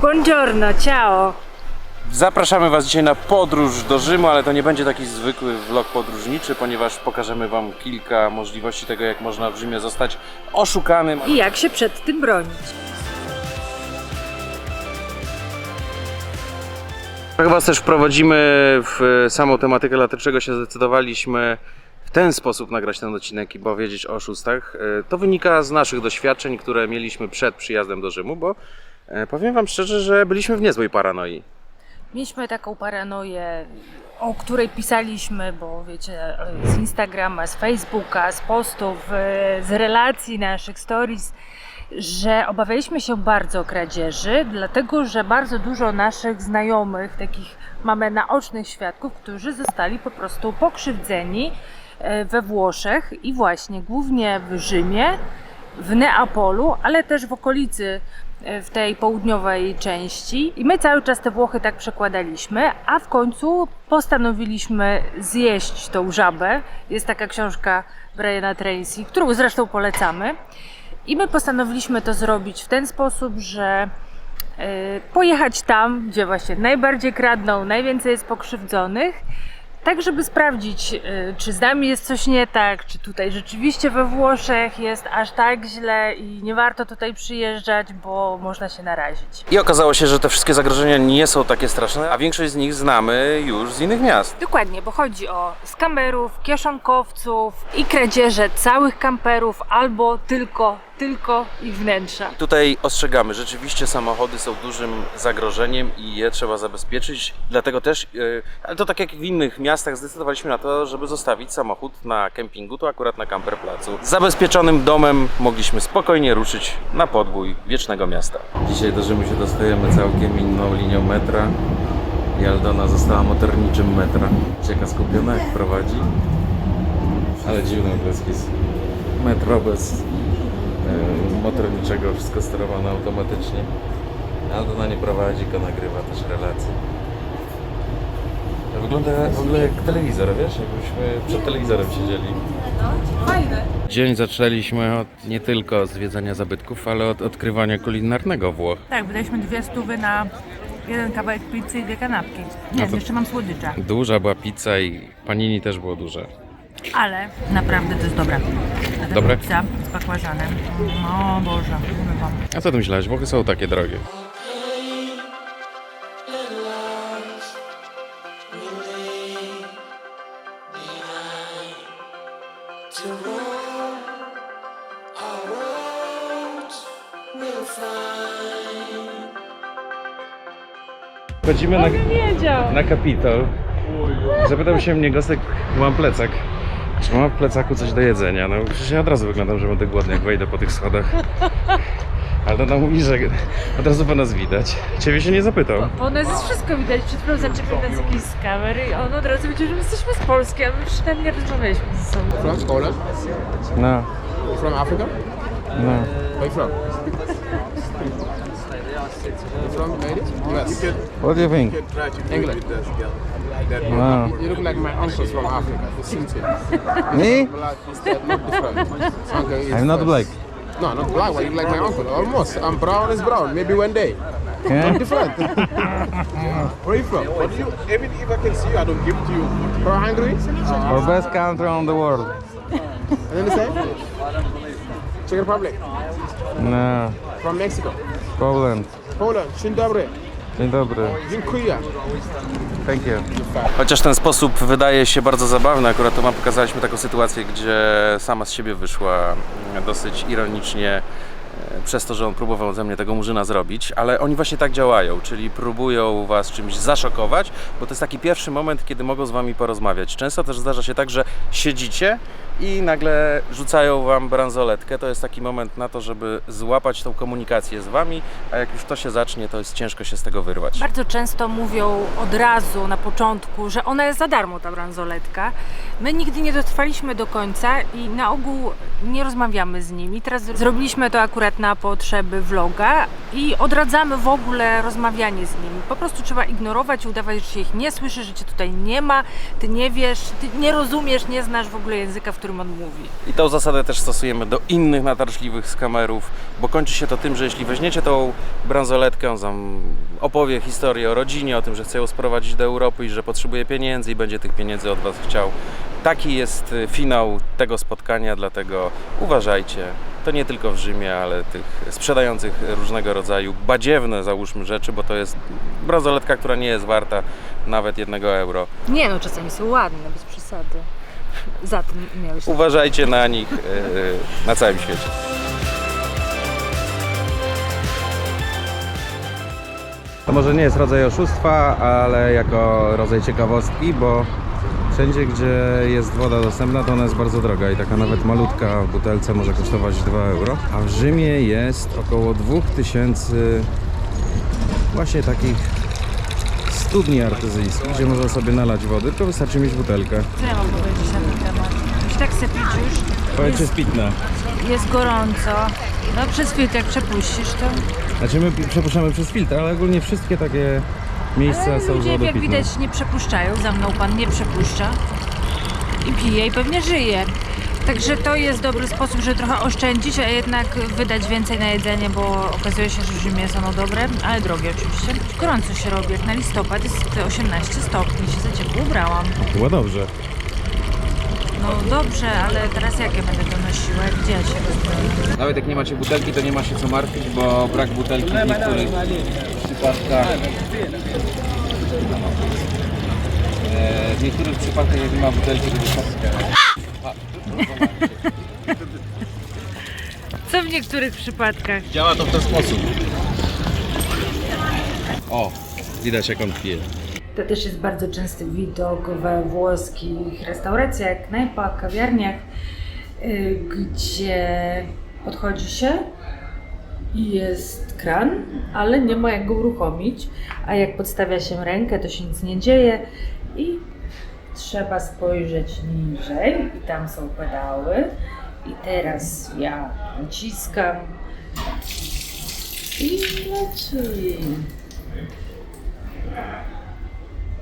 Buongiorno, ciao! Zapraszamy Was dzisiaj na podróż do Rzymu, ale to nie będzie taki zwykły vlog podróżniczy, ponieważ pokażemy Wam kilka możliwości tego, jak można w Rzymie zostać oszukanym. I jak się przed tym bronić? Trochę Was też wprowadzimy w samą tematykę, dlaczego się zdecydowaliśmy w ten sposób nagrać ten odcinek i powiedzieć o oszustach. E, To wynika z naszych doświadczeń, które mieliśmy przed przyjazdem do Rzymu, bo e, powiem Wam szczerze, że byliśmy w niezłej paranoi. Mieliśmy taką paranoję, o której pisaliśmy, bo wiecie, z Instagrama, z Facebooka, z postów, e, z relacji naszych stories, że obawialiśmy się bardzo kradzieży, dlatego że bardzo dużo naszych znajomych, takich mamy naocznych świadków, którzy zostali po prostu pokrzywdzeni e, we Włoszech i właśnie głównie w Rzymie, w Neapolu, ale też w okolicy w tej południowej części. I my cały czas te Włochy tak przekładaliśmy, a w końcu postanowiliśmy zjeść tą żabę. Jest taka książka Briana Tracy, którą zresztą polecamy. I my postanowiliśmy to zrobić w ten sposób, że e, pojechać tam, gdzie właśnie najbardziej kradną, najwięcej jest pokrzywdzonych, tak żeby sprawdzić, y, czy z nami jest coś nie tak, czy tutaj rzeczywiście we Włoszech jest aż tak źle i nie warto tutaj przyjeżdżać, bo można się narazić. I okazało się, że te wszystkie zagrożenia nie są takie straszne, a większość z nich znamy już z innych miast. Dokładnie, bo chodzi o skamerów, kieszonkowców i kradzieże całych kamperów albo tylko, tylko ich wnętrza. Tutaj ostrzegamy, rzeczywiście samochody są dużym zagrożeniem i je trzeba zabezpieczyć. Dlatego też, yy, ale to tak jak w innych miastach, zdecydowaliśmy na to, żeby zostawić samochód na kempingu, to akurat na camperplacu. Z zabezpieczonym domem mogliśmy spokojnie ruszyć na podbój wiecznego miasta. Dzisiaj do Rzymu się dostajemy całkiem inną linią metra. I Aldona została motorniczym metra. Cieka skupiona jak prowadzi. Ale dziwny odbłyskis. Metro bez e, motorniczego, wszystko sterowane automatycznie. Aldona nie prowadzi, tylko nagrywa też relacje. To wygląda w ogóle jak telewizor, wiesz? Jakbyśmy przed telewizorem siedzieli. Fajne. Dzień zaczęliśmy od nie tylko zwiedzania zabytków, ale od odkrywania kulinarnego Włoch. Tak, wydaliśmy dwie stówy na jeden kawałek pizzy i dwie kanapki. Nie, No jeszcze mam słodycza. Duża była pizza i panini też było duże. Ale naprawdę to jest dobre. A ta Dobre? Pizza z bakłażanem. O Boże, mówię wam. A co ty myślałeś? Włochy są takie drogie. Chodzimy na, Wiedział. na Kapitol. Zapytał się mnie Gostek, bo mam plecak. Czy mam w plecaku coś do jedzenia? No przecież ja od razu wyglądam, że będę głodny, jak wejdę po tych schodach. Ale ona mówi, że od razu po nas widać. Ciebie się nie zapytał. Po nas jest wszystko widać. Przed chwilą zaczepił nas jakiś z kamery i on od razu wiedział, że my jesteśmy z Polski, a my już tam nie rozmawialiśmy ze sobą. From Poland? No, From Africa? no. Where you from? From native? Yes. What do you think? England. No. You look like my uncles from Africa. The Sinti. Me? Black instead, not different. Uncle I'm not first. black. No, not black, but you like my uncle. Almost. I'm brown is brown. Maybe one day. Yeah? Different. Where are you from? What do you, even if I can see you, I don't give to you. From Hungary? Our best country on the world. And then the same? Czech Republic. No, From Mexico. Poland. Poland. Dzień dobry. Dzień dobry. Dziękuję. Thank you. Chociaż ten sposób wydaje się bardzo zabawny, akurat to wam pokazaliśmy taką sytuację, gdzie sama z siebie wyszła mm, dosyć ironicznie e, przez to, że on próbował ze mnie tego murzyna zrobić, ale oni właśnie tak działają, czyli próbują was czymś zaszokować, bo to jest taki pierwszy moment, kiedy mogą z wami porozmawiać. Często też zdarza się tak, że siedzicie i nagle rzucają wam bransoletkę. To jest taki moment na to, żeby złapać tą komunikację z wami, a jak już to się zacznie, to jest ciężko się z tego wyrwać. Bardzo często mówią od razu na początku, że ona jest za darmo ta bransoletka. My nigdy nie dotrwaliśmy do końca i na ogół nie rozmawiamy z nimi. Teraz zrobiliśmy to akurat na potrzeby vloga i odradzamy w ogóle rozmawianie z nimi. Po prostu trzeba ignorować, udawać, że się ich nie słyszy, że cię tutaj nie ma, ty nie wiesz, ty nie rozumiesz, nie znasz w ogóle języka, w którym on mówi. I tą zasadę też stosujemy do innych natarczliwych skamerów, bo kończy się to tym, że jeśli weźmiecie tą bransoletkę, on wam opowie historię o rodzinie, o tym, że chce ją sprowadzić do Europy i że potrzebuje pieniędzy i będzie tych pieniędzy od was chciał. Taki jest y, finał tego spotkania, dlatego uważajcie. To nie tylko w Rzymie, ale tych sprzedających różnego rodzaju badziewne, załóżmy, rzeczy, bo to jest bransoletka, która nie jest warta nawet jednego euro. Nie no, czasami są ładne, bez przesady. Za tym miałeś... Uważajcie na nich y, na całym świecie. To może nie jest rodzaj oszustwa, ale jako rodzaj ciekawostki, bo wszędzie, gdzie jest woda dostępna, to ona jest bardzo droga i taka nawet malutka w butelce może kosztować 2 euro. A w Rzymie jest około 2000 właśnie takich studni artyzyjskich, gdzie można sobie nalać wody, tylko wystarczy mieć butelkę. Co ja mam powiedzieć na ten temat? Już tak se już. Powiedz, czy jest pitna. Jest gorąco. No przez chwilę jak przepuścisz to... Znaczy my przepuszczamy przez filtr, ale ogólnie wszystkie takie miejsca Ale są ludzie jak widać nie przepuszczają. Za mną pan nie przepuszcza. I pije i pewnie żyje. Także to jest dobry sposób, żeby trochę oszczędzić, a jednak wydać więcej na jedzenie, bo okazuje się, że w Rzymie jest ono dobre, ale drogie oczywiście. Gorąco się robi, jak na listopad jest 18 stopni, się za ciepło ubrałam. Chyba dobrze. No dobrze, ale teraz jak ja będę to nosiła? Gdzie ja się rozbroję? Nawet jak nie macie butelki, to nie ma się co martwić, bo brak butelki w niektórych przypadkach. E, w niektórych przypadkach jak nie ma butelki, to wystarczy. Co w niektórych przypadkach? Działa to w ten sposób. O, widać jak on pije. To też jest bardzo częsty widok we włoskich restauracjach, knajpach, kawiarniach, y, gdzie podchodzi się i jest kran, ale nie ma jak go uruchomić, a jak podstawia się rękę, to się nic nie dzieje i trzeba spojrzeć niżej i tam są pedały i teraz ja naciskam i leci.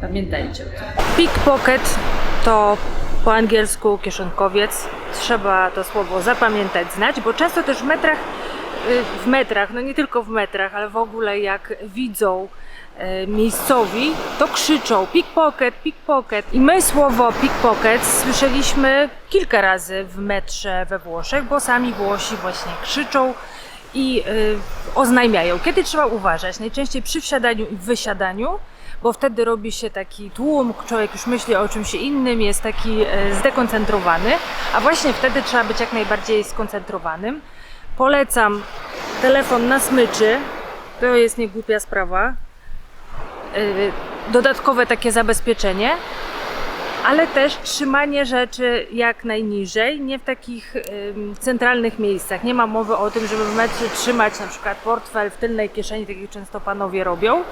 Pamiętajcie o tym. Pickpocket to po angielsku kieszonkowiec. Trzeba to słowo zapamiętać, znać, bo często też w metrach, w metrach, no nie tylko w metrach, ale w ogóle jak widzą y, miejscowi, to krzyczą pickpocket, pickpocket. I my słowo pickpocket słyszeliśmy kilka razy w metrze we Włoszech, bo sami Włosi właśnie krzyczą i y, oznajmiają. Kiedy trzeba uważać? Najczęściej przy wsiadaniu i wysiadaniu, bo wtedy robi się taki tłum, człowiek już myśli o czymś innym, jest taki zdekoncentrowany, a właśnie wtedy trzeba być jak najbardziej skoncentrowanym. Polecam telefon na smyczy, to jest niegłupia sprawa. E, Dodatkowe takie zabezpieczenie, ale też trzymanie rzeczy jak najniżej, nie w takich centralnych miejscach. Nie ma mowy o tym, żeby w metrze trzymać na przykład portfel w tylnej kieszeni, tak jak często panowie robią,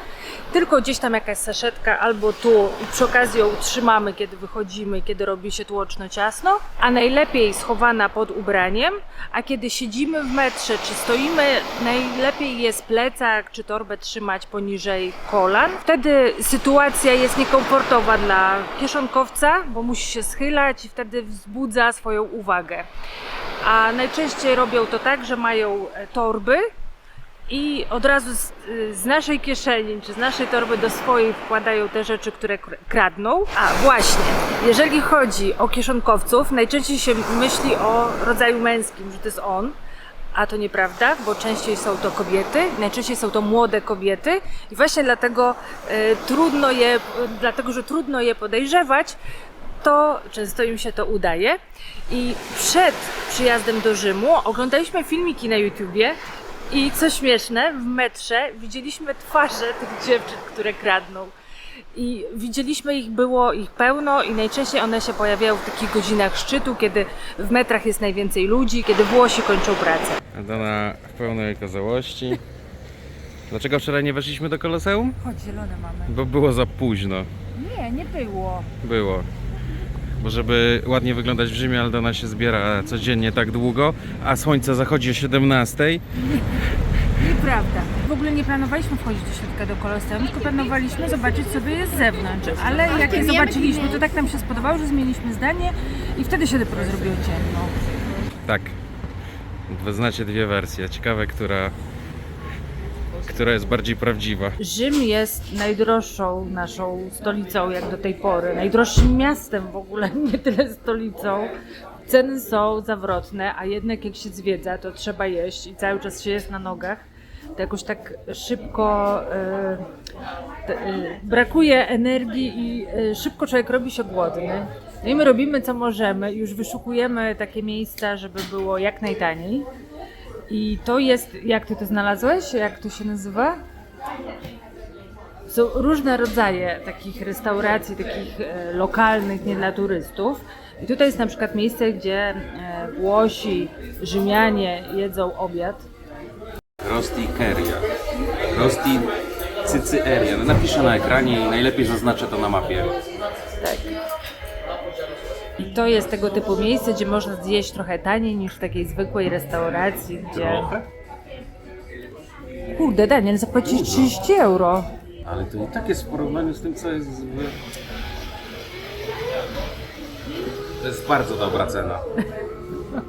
tylko gdzieś tam jakaś saszetka albo tu i przy okazji ją trzymamy, kiedy wychodzimy, kiedy robi się tłoczno ciasno, a najlepiej schowana pod ubraniem, a kiedy siedzimy w metrze czy stoimy, najlepiej jest plecak czy torbę trzymać poniżej kolan. Wtedy sytuacja jest niekomfortowa dla kieszonkowca, bo musi się schylać i wtedy wzbudza swoją uwagę. A najczęściej robią to tak, że mają e, torby i od razu z, z naszej kieszeni czy z naszej torby do swojej wkładają te rzeczy, które kr- kradną. A właśnie, jeżeli chodzi o kieszonkowców, najczęściej się myśli o rodzaju męskim, że to jest on. A to nieprawda, bo częściej są to kobiety, najczęściej są to młode kobiety i właśnie dlatego y, trudno je, dlatego że trudno je podejrzewać, to często im się to udaje. I przed przyjazdem do Rzymu oglądaliśmy filmiki na YouTubie i co śmieszne, w metrze widzieliśmy twarze tych dziewczyn, które kradną. I widzieliśmy ich, było ich pełno i najczęściej one się pojawiają w takich godzinach szczytu, kiedy w metrach jest najwięcej ludzi, kiedy Włosi kończą pracę. Dana w pełnej okazałości. Dlaczego wczoraj nie weszliśmy do Koloseum? Chodź, zielone mamy. Bo było za późno. Nie, nie było. Było. Bo żeby ładnie wyglądać w Rzymie, Aldona się zbiera codziennie tak długo, a słońce zachodzi o 17. Nieprawda. W ogóle nie planowaliśmy wchodzić do środka do Koloseum, tylko planowaliśmy zobaczyć sobie je z zewnątrz. Ale jak je zobaczyliśmy, to tak nam się spodobało, że zmieniliśmy zdanie i wtedy się dopiero zrobiło ciemno. Tak. Wy znacie dwie wersje. Ciekawe, która, która jest bardziej prawdziwa. Rzym jest najdroższą naszą stolicą jak do tej pory, najdroższym miastem w ogóle, nie tyle stolicą. Ceny są zawrotne, a jednak jak się zwiedza, to trzeba jeść i cały czas się jest na nogach. To jakoś tak szybko e, e, brakuje energii i e, szybko człowiek robi się głodny. No i my robimy co możemy, już wyszukujemy takie miejsca, żeby było jak najtaniej. I to jest, jak ty to znalazłeś? Jak to się nazywa? Są różne rodzaje takich restauracji, takich e, lokalnych, nie dla turystów. I tutaj jest na przykład miejsce, gdzie e, Włosi, Rzymianie jedzą obiad. Rosti Keria. Rosti Cycyeria. No, Napiszę na ekranie i najlepiej zaznaczę to na mapie. Tak. To jest tego typu miejsce, gdzie można zjeść trochę taniej niż w takiej zwykłej restauracji, gdzie... Kurde, Daniel, zapłacić 30 euro. Ale to i tak jest w porównaniu z tym, co jest w... To jest bardzo dobra cena.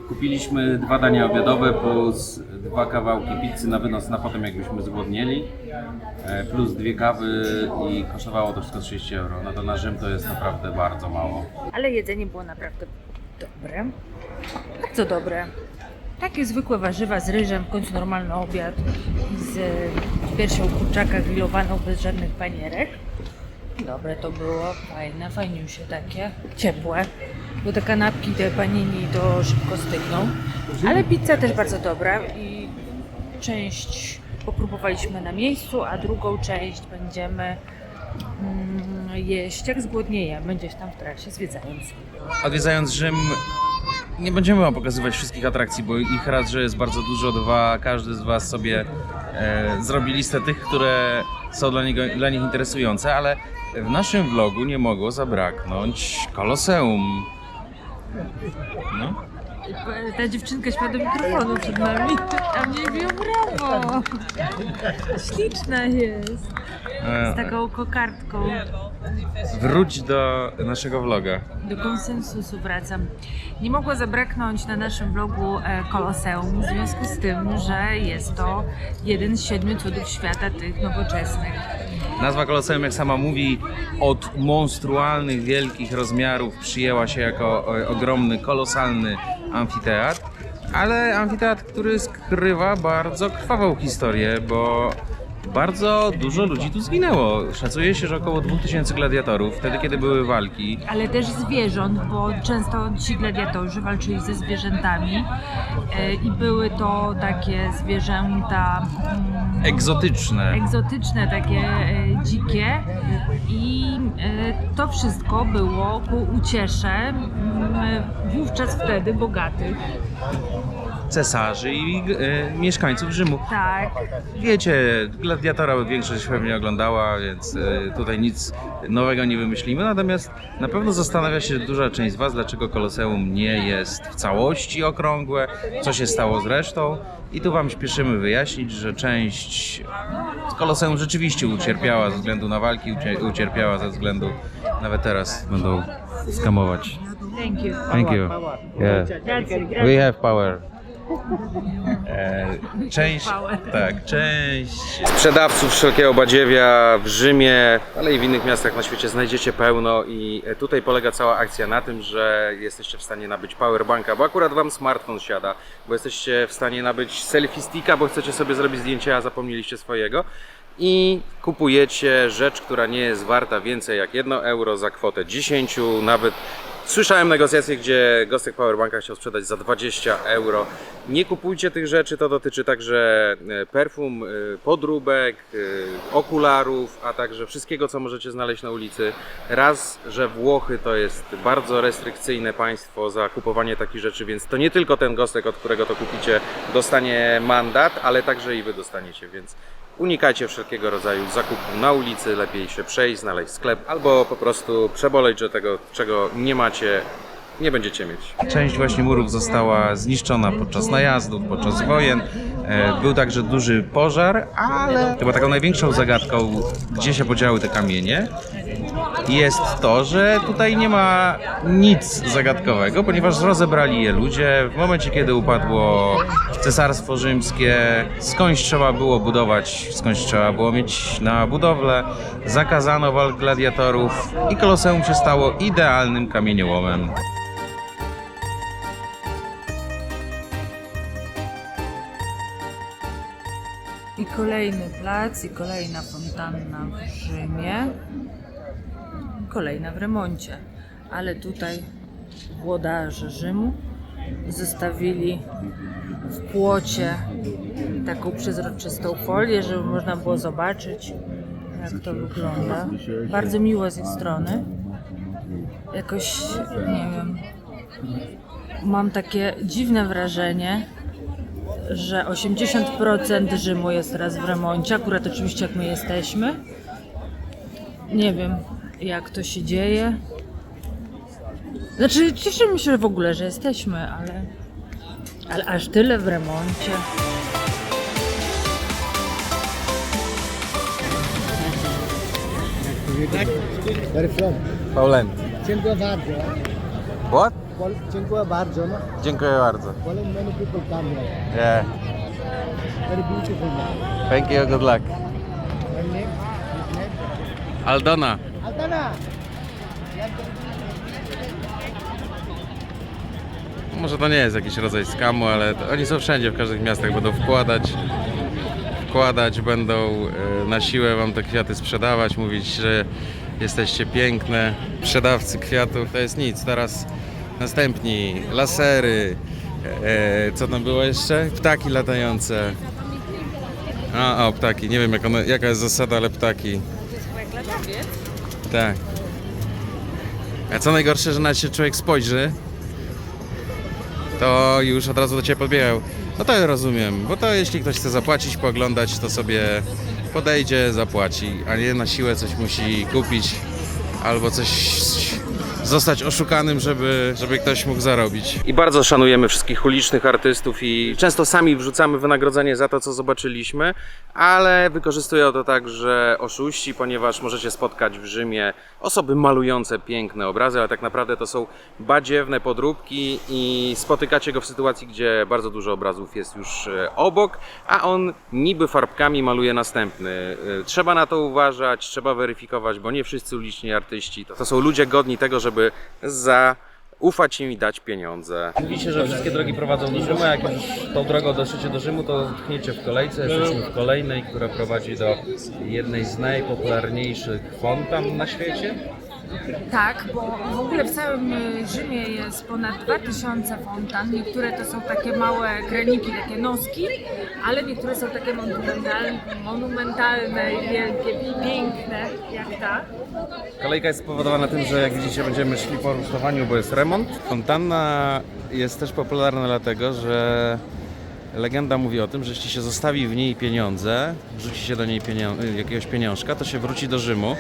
Kupiliśmy dwa dania obiadowe plus dwa kawałki pizzy na wynos na potem jakbyśmy zgłodnieli e, plus dwie kawy i kosztowało to wszystko 30 euro. No to na Rzym to jest naprawdę bardzo mało. Ale jedzenie było naprawdę dobre. Bardzo dobre. Takie zwykłe warzywa z ryżem, w końcu normalny obiad z piersią kurczaka grillowaną bez żadnych panierek. Dobre to było, fajne, fajniusie takie, ciepłe, bo te kanapki, te panini to szybko stygną. Ale pizza też bardzo dobra i część popróbowaliśmy na miejscu, a drugą część będziemy mm, jeść jak zgłodniejemy gdzieś tam w trasie zwiedzając. Odwiedzając Rzym, nie będziemy wam pokazywać wszystkich atrakcji, bo ich raz, że jest bardzo dużo, dwa, każdy z was sobie e, zrobi listę tych, które są dla, niego, dla nich interesujące, ale w naszym vlogu nie mogło zabraknąć Koloseum. No. Ta dziewczynka śpiewa do mikrofonu przed nami, a mnie biją brawo. Śliczna jest. E, Z taką kokardką. Wróć do naszego vloga. Do konsensusu wracam. Nie mogło zabraknąć na naszym vlogu e, Koloseum w związku z tym, że jest to jeden z siedmiu cudów świata tych nowoczesnych. Nazwa Koloseum, jak sama mówi, od monstrualnych, wielkich rozmiarów przyjęła się jako e, ogromny, kolosalny amfiteatr, ale amfiteatr, który skrywa bardzo krwawą historię, bo bardzo dużo ludzi tu zginęło. Szacuje się, że około 2000 gladiatorów, wtedy kiedy były walki. Ale też zwierząt, bo często ci gladiatorzy walczyli ze zwierzętami e, i były to takie zwierzęta mm, Egzotyczne. egzotyczne, takie e, dzikie i e, to wszystko było ku uciesze mm, wówczas wtedy bogatych. Cesarzy i e, mieszkańców Rzymu. Tak, Wiecie, gladiatora większość pewnie oglądała, więc e, tutaj nic nowego nie wymyślimy. Natomiast na pewno zastanawia się duża część z Was, dlaczego Koloseum nie jest w całości okrągłe, co się stało z resztą. I tu Wam śpieszymy wyjaśnić, że część z Koloseum rzeczywiście ucierpiała ze względu na walki, ucie- ucierpiała ze względu, nawet teraz będą skamować. thank you. Thank you. Yeah. We have power. E, część, tak, część Sprzedawców wszelkiego badziewia w Rzymie, ale i w innych miastach na świecie znajdziecie pełno i e, tutaj polega cała akcja na tym, że jesteście w stanie nabyć powerbanka, bo akurat Wam smartfon siada, bo jesteście w stanie nabyć selfie sticka, bo chcecie sobie zrobić zdjęcie, a zapomnieliście swojego. I kupujecie rzecz, która nie jest warta więcej jak 1 euro za kwotę 10, nawet Słyszałem negocjacje, gdzie Gostek Powerbanka chciał sprzedać za 20 euro. Nie kupujcie tych rzeczy, to dotyczy także e, perfum, e, podróbek, e, okularów, a także wszystkiego, co możecie znaleźć na ulicy. Raz, że Włochy to jest bardzo restrykcyjne państwo za kupowanie takich rzeczy, więc to nie tylko ten Gostek, od którego to kupicie, dostanie mandat, ale także i Wy dostaniecie, więc Unikajcie wszelkiego rodzaju zakupu na ulicy, lepiej się przejść, znaleźć sklep albo po prostu przeboleć, że tego, czego nie macie, nie będziecie mieć. Część właśnie murów została zniszczona podczas najazdów, podczas wojen. E, Był także duży pożar, ale chyba taką największą zagadką, gdzie się podziały te kamienie, jest to, że tutaj nie ma nic zagadkowego, ponieważ rozebrali je ludzie. W momencie, kiedy upadło Cesarstwo Rzymskie, skądś trzeba było budować, skądś trzeba było mieć na budowlę, zakazano walk gladiatorów i Koloseum się stało idealnym kamieniołomem. I kolejny plac, i kolejna fontanna w Rzymie. Kolejna w remoncie. Ale tutaj włodarze Rzymu zostawili w płocie taką przezroczystą folię, żeby można było zobaczyć, jak to wygląda. Bardzo miło z ich strony. Jakoś, nie wiem, mam takie dziwne wrażenie, że 80% Rzymu jest teraz w remoncie, akurat oczywiście jak my jesteśmy. Nie wiem, jak to się dzieje. Znaczy, cieszymy się w ogóle, że jesteśmy, ale, ale aż tyle w remoncie. Where from? Poland. Dziękuję bardzo. What? Pol- Dziękuję bardzo. No? Dziękuję bardzo. Poland many people come here. Yeah. Very beautiful man. Thank you, good luck. Your Altana. Może to nie jest jakiś rodzaj skamu, ale to oni są wszędzie, w każdych miastach będą wkładać, wkładać, będą e, na siłę wam te kwiaty sprzedawać, mówić, że jesteście piękne. Sprzedawcy kwiatów to jest nic. Teraz następni lasery, e, co tam było jeszcze? Ptaki latające. A, o, ptaki. Nie wiem jak one, jaka jest zasada, ale ptaki. Tak. A co najgorsze, że nawet się człowiek spojrzy, to już od razu do Ciebie podbiegają. No to ja rozumiem, bo to jeśli ktoś chce zapłacić, pooglądać, to sobie podejdzie, zapłaci, a nie na siłę coś musi kupić albo coś zostać oszukanym, żeby, żeby ktoś mógł zarobić. I bardzo szanujemy wszystkich ulicznych artystów i często sami wrzucamy wynagrodzenie za to, co zobaczyliśmy, ale wykorzystują to także oszuści, ponieważ możecie spotkać w Rzymie osoby malujące piękne obrazy, ale tak naprawdę to są badziewne podróbki i spotykacie go w sytuacji, gdzie bardzo dużo obrazów jest już e, obok, a on niby farbkami maluje następny. E, Trzeba na to uważać, trzeba weryfikować, bo nie wszyscy uliczni artyści to, to są ludzie godni tego, żeby zaufać im i dać pieniądze. Mówi się, że wszystkie drogi prowadzą do Rzymu, jak już tą drogą dotrzecie do Rzymu, to tchniecie w kolejce. Jesteśmy w kolejnej, która prowadzi do jednej z najpopularniejszych fontan na świecie. Tak, bo w ogóle w całym y, Rzymie jest ponad 2000 fontan. Niektóre to są takie małe kraniki, takie noski, ale niektóre są takie monumentalne, monumentalne wielkie piękne, jak ta. Kolejka jest spowodowana tym, że jak widzicie będziemy szli po rusztowaniu, bo jest remont. Fontanna jest też popularna dlatego, że legenda mówi o tym, że jeśli się zostawi w niej pieniądze, wrzuci się do niej pienio- jakiegoś pieniążka, to się wróci do Rzymu.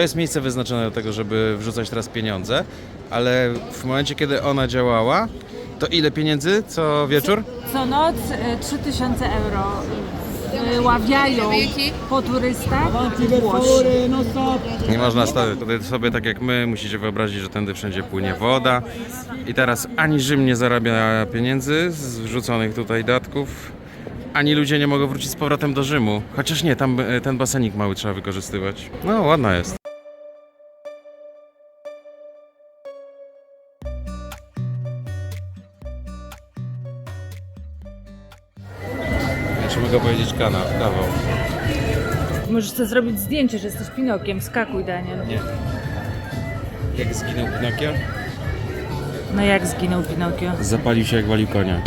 To jest miejsce wyznaczone do tego, żeby wrzucać teraz pieniądze, ale w momencie, kiedy ona działała, to ile pieniędzy co wieczór? Co noc y, 3000 euro wyławiają po turystach no. Nie można stać tutaj sobie tak jak my, musicie wyobrazić, że tędy wszędzie płynie woda. I teraz ani Rzym nie zarabia pieniędzy z wrzuconych tutaj datków, ani ludzie nie mogą wrócić z powrotem do Rzymu. Chociaż nie, tam e, ten basenik mały trzeba wykorzystywać. No, ładna jest. Mogę powiedzieć kana, kawał. Możesz sobie zrobić zdjęcie, że jesteś Pinokiem. Skakuj, Daniel. Nie. Jak zginął Pinokio? No jak zginął Pinokio? Zapalił się jak walił konia.